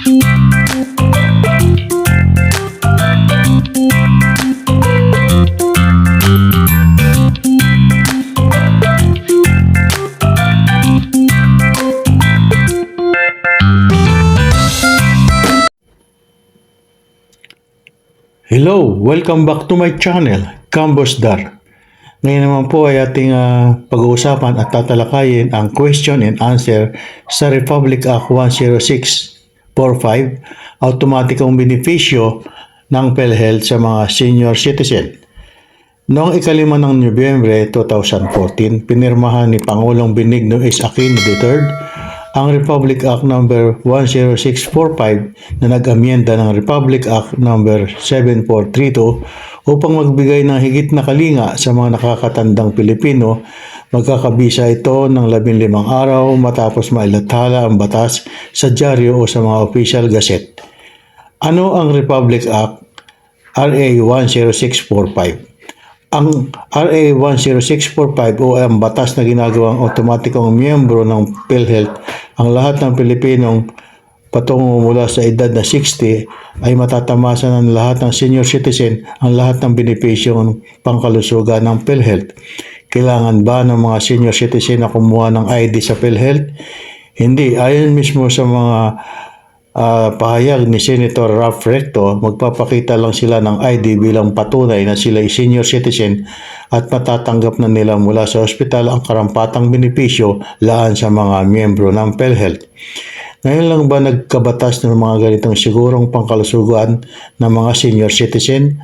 Hello, welcome back to my channel, Cambos Dar. Ngayon naman po ay ating ah, pag-uusapan at tatalakayin ang question and answer sa Republic Act 10645, automatikong benepisyo ng PhilHealth sa mga senior citizen. Noong ikalima ng Nobyembre 2014, pinirmahan ni Pangulong Benigno S. Aquino III ang Republic Act No. 10645 na nag-amyenda ng Republic Act No. 7432 upang magbigay ng higit na kalinga sa mga nakakatandang Pilipino. Magkakabisa ito ng 15 araw matapos mailathala ang batas sa dyaryo o sa mga official gazette. Ano ang Republic Act RA 10645? Ang RA 10645 o ang batas na ginagawang otomatikong miyembro ng PhilHealth ang lahat ng Pilipinong patungo mula sa edad na 60 ay matatamasa ng lahat ng senior citizen ang lahat ng benepisyong pangkalusugan ng PhilHealth. Kailangan ba ng mga senior citizen na kumuha ng ID sa PhilHealth? Hindi. Ayon mismo sa mga Ah, pahayag ni Senator Ralph Recto, magpapakita lang sila ng ID bilang patunay na sila ay senior citizen at matatanggap na nila mula sa ospital ang karampatang benepisyo laan sa mga miyembro ng PhilHealth. Ngayon lang ba nagkabatas ng mga ganitong sigurong pangkalusugan ng mga senior citizen?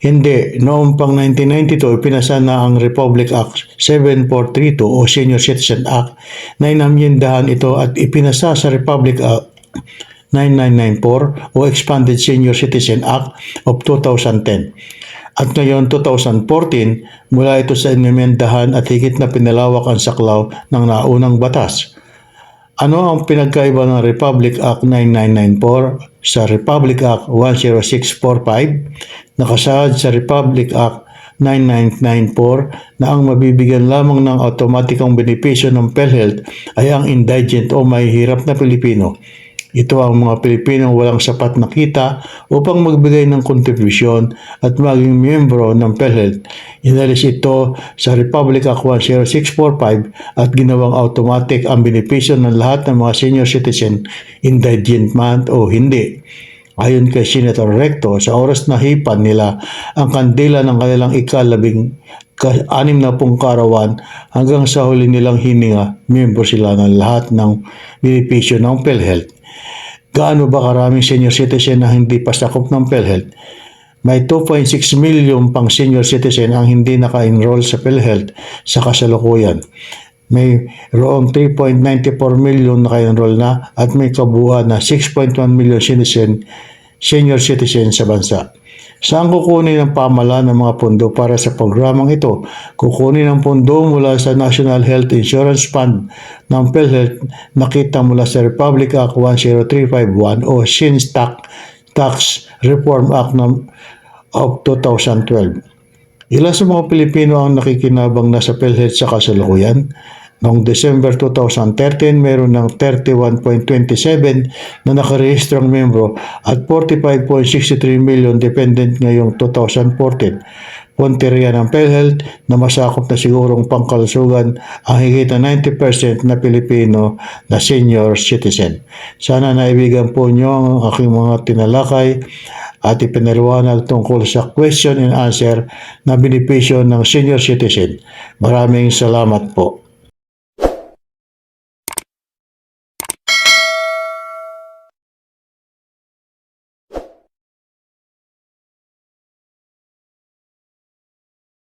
Hindi. Noong pang 1992, pinasa na ang Republic Act 7432 o Senior Citizen Act na inamyendahan ito at ipinasa sa Republic Act 9994 o Expanded Senior Citizen Act of 2010. At ngayon 2014, mula ito sa inimendahan at higit na pinalawak ang saklaw ng naunang batas. Ano ang pinagkaiba ng Republic Act 9994 sa Republic Act 10645? Nakasaad sa Republic Act 9994 na ang mabibigyan lamang ng automatikong benepisyo ng PhilHealth ay ang indigent o may hirap na Pilipino. Ito ang mga Pilipinong walang sapat na kita upang magbigay ng kontribusyon at maging miyembro ng PhilHealth. Inalis ito sa Republic Act 10645 at ginawang automatic ang benepisyo ng lahat ng mga senior citizen, indigent man o hindi. Ayon kay Senator Recto, sa oras na hipan nila ang kandila ng kanilang ikalabing ka- anim na pong karawan hanggang sa huli nilang hininga, miyembro sila ng lahat ng benepisyo ng PhilHealth. Gaano ba karaming senior citizen na hindi pa sakop ng PhilHealth? May 2.6 million pang senior citizen ang hindi naka-enroll sa PhilHealth sa kasalukuyan. May roong 3.94 million naka-enroll na at may kabuuan na 6.1 million citizen, senior citizen sa bansa. Saan kukunin ng pamalaan ng mga pondo para sa programang ito? Kukunin ang pondo mula sa National Health Insurance Fund ng PhilHealth nakita mula sa Republic Act 10351 o Tax, Tax Reform Act ng, of 2012. Ilan sa mga Pilipino ang nakikinabang na sa PhilHealth sa kasalukuyan? Noong December 2013, meron ng 31.27 na nakarehistrang membro at 45.63 million dependent ngayong 2014. Punteriya ng PhilHealth na masakop na sigurong pangkalusugan ang higit na 90% na Pilipino na senior citizen. Sana naibigan po nyo ang aking mga tinalakay at ipinaliwanag tungkol sa question and answer na benepisyo ng senior citizen. Maraming salamat po.